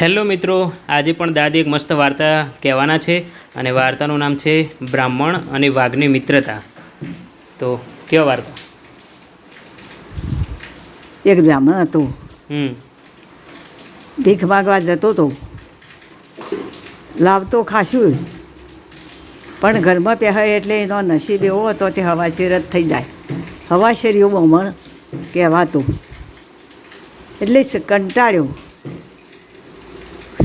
Hello મિત્રો આજે પણ દાદી એક મસ્ત વાર્તા કહેવાના છે અને વાર્તાનું નામ છે બ્રાહ્મણ અને વાઘની મિત્રતા. તો કયો વાર્તા? એક બ્રાહ્મણ હતો. હમ. ભીખ માગવા જતો હતો લાવતો ખાશું પણ ઘરમાં પહેરાય એટલે એનો નસીબ એવો હતો તે હવાશેર જ થઈ જાય. હવાશેરીઓ બમણ કહેવાતું. એટલે કંટાળ્યો.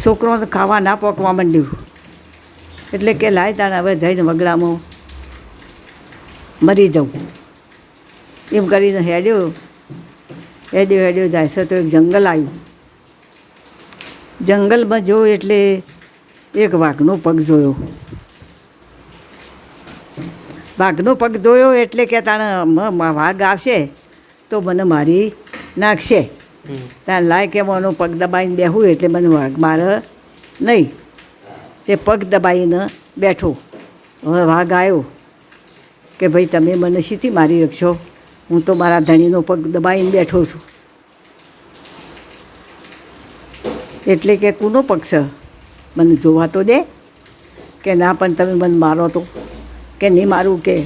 છોકરો ખાવા ના પોકવા માંડ્યું. એટલે કે લાય તાણે હવે જઈને વગડામાં મરી જાઉં એમ કરીને હેડ્યો. હેડ્યો હેડ્યો, જાય છે તો એક જંગલ આવ્યું. જંગલમાં જોયું એટલે એક વાઘનો પગ જોયો. વાઘનો પગ જોયો એટલે કે તાણે વાઘ આવશે તો મને મારી નાખશે. ત્યાં લાય એવાનું પગ દબાઈને બેહું એટલે મને વાઘ મારે નહીં. તે પગ દબાઈને બેઠો. હવે વાઘ આવ્યો કે ભાઈ તમે મને સીધી મારી શકશો? હું તો મારા ધણીનો પગ દબાઈને બેઠો છું. એટલે કે કુનો છે? મને જોવા તો દે કે ના, પણ તમે મને મારો તો. કે નહીં મારું કે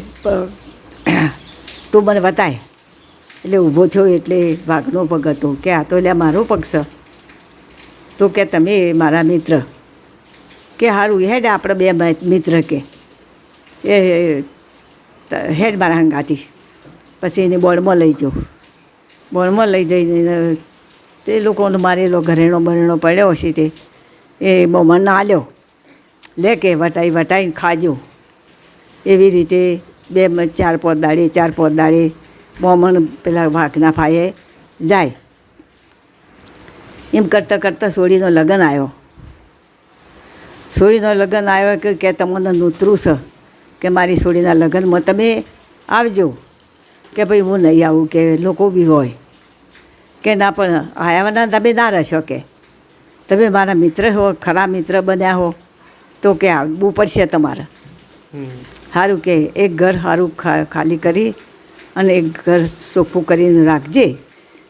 તું મને બતાય. એટલે ઊભો થયો એટલે વાઘનો પગ હતો. કે આ તો એટલે મારો પગ છે. તો કે તમે મારા મિત્ર. કે સારું હેડ આપણે બે મિત્ર કે. એ હેડ મારા હંગાથી. પછી એને બોર્ડમાં લઈ જાઉં બોર્ડમાં લઈ જઈને તે લોકોનો મારેલો ઘરેણો બરેણો પડ્યો હશે તે. એ બમણને લ્યો લે કે વટાઈ, વટાઈને ખાજો. એવી રીતે બે ચાર પોત દાડે, ચાર પોત દાડે મોમણ પેલા વાઘના ફાયે જાય. એમ કરતાં કરતાં સોડીનો લગ્ન આવ્યો. સોળીનો લગ્ન આવ્યો કે કે તમને નૂતરું છે કે મારી સોળીના લગ્નમાં તમે આવજો. કે ભાઈ હું નહીં આવું કે લોકો બી હોય. કે ના પણ આવ્યાના તમે ના રહેશો કે. તમે મારા મિત્ર હો ખરા મિત્ર બન્યા હો તો કે આવવું પડશે તમારે. સારું કે એક ઘર સારું ખાલી કરી અને એક ઘર ચોખ્ખું કરીને રાખજે.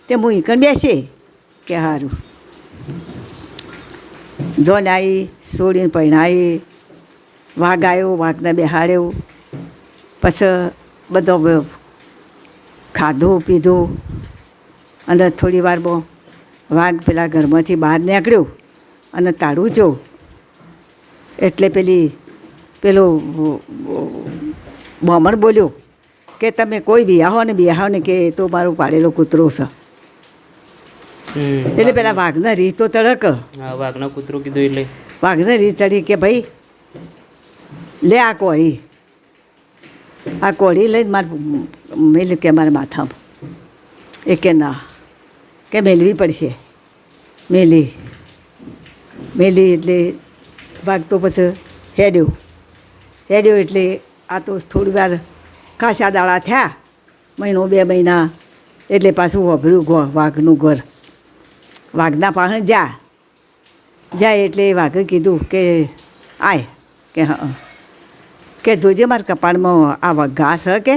તે હું બેસે. કે સારું જોન આવી સોડીને પહેણાવી વાઘ આવ્યો, વાઘને બેહાડ્યો પછી બધો ખાધું, પીધું. અને થોડી બહુ વાઘ પેલા ઘરમાંથી બહાર નીકળ્યો અને તાળું જો. એટલે પેલી, પેલો બમણ બોલ્યો. કે તમે કોઈ બિયાહો ને બિયાહો ને કે તો મારો પાડેલો કૂતરો છે. એટલે પેલા વાઘના રી તો ચડક. વાઘનો કૂતરો કીધું એટલે. વાઘના રી ચડી કે ભાઈ લે આ કોળી. આ કોળી લઈને મારે મેલ કે મારા માથામાં. એ કે ના કે મેલવી પડશે. મેલી. મેલી એટલે વાઘ તો પછી હેડ્યો. હેડ્યો એટલે આ તો થોડી વાર ખાસા દાડા થયા. મહિનો બે મહિના. એટલે પાછું વભર્યું ઘો વાઘનું ઘર. વાઘના પાસે જા. જાય એટલે વાઘે કીધું કે આય કે હા કે જોજે મારા કપાળમાં આ વા- ઘા છે કે?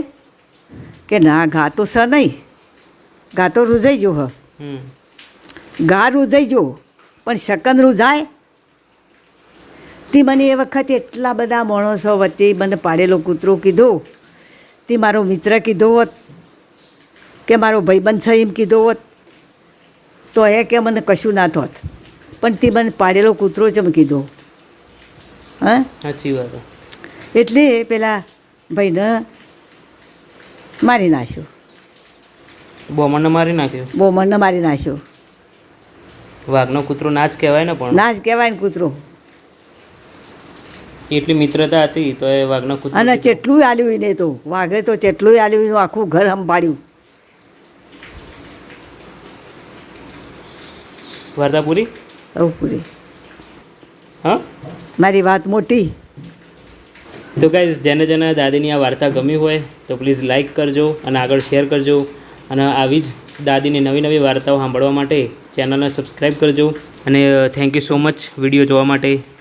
કે ના ઘા તો સ નહીં. ઘા તો રૂઝાઈ જો હ ઘા રૂઝાઈ જો પણ શકન રૂઝાય? તે મને એ વખતે એટલા બધા માણસો વચ્ચે મને પાડેલો કૂતરો કીધો તે મારો મિત્ર કીધો હોત કે મારો ભાઈબંધ છે એમ કીધો હોત તો એ કે મને કશું ના થોત. પણ તે મને પાડેલો કૂતરો જ કીધો. હા? સાચી વાત એટલે પેલા ભાઈને મારી નાખ્યો. બોમણને મારી નાખ્યો? બોમણને મારી નાખ્યો. વાઘનો કૂતરો ના જ કહેવાય ને પણ. ના જ કહેવાય ને કૂતરો. એટલી મિત્રતા હતી તો એ વાઘનો કૂતરો અને. ચેટલું આલ્યું એને તો. વાઘે તો ચેટલું આલ્યું એનું આખું ઘર સંભાળ્યું. વાર્તા પૂરી? પૂરી. હા? મારી વાત મોટી. તો ગાઈઝ જેને જેને દાદીની આ વાર્તા ગમી હોય તો પ્લીઝ લાઇક કરજો અને આગળ શેર કરજો. અને આવી જ દાદીની નવી નવી વાર્તાઓ સાંભળવા માટે ચેનલને સબસ્ક્રાઈબ કરજો. અને thank you so much video જોવા માટે.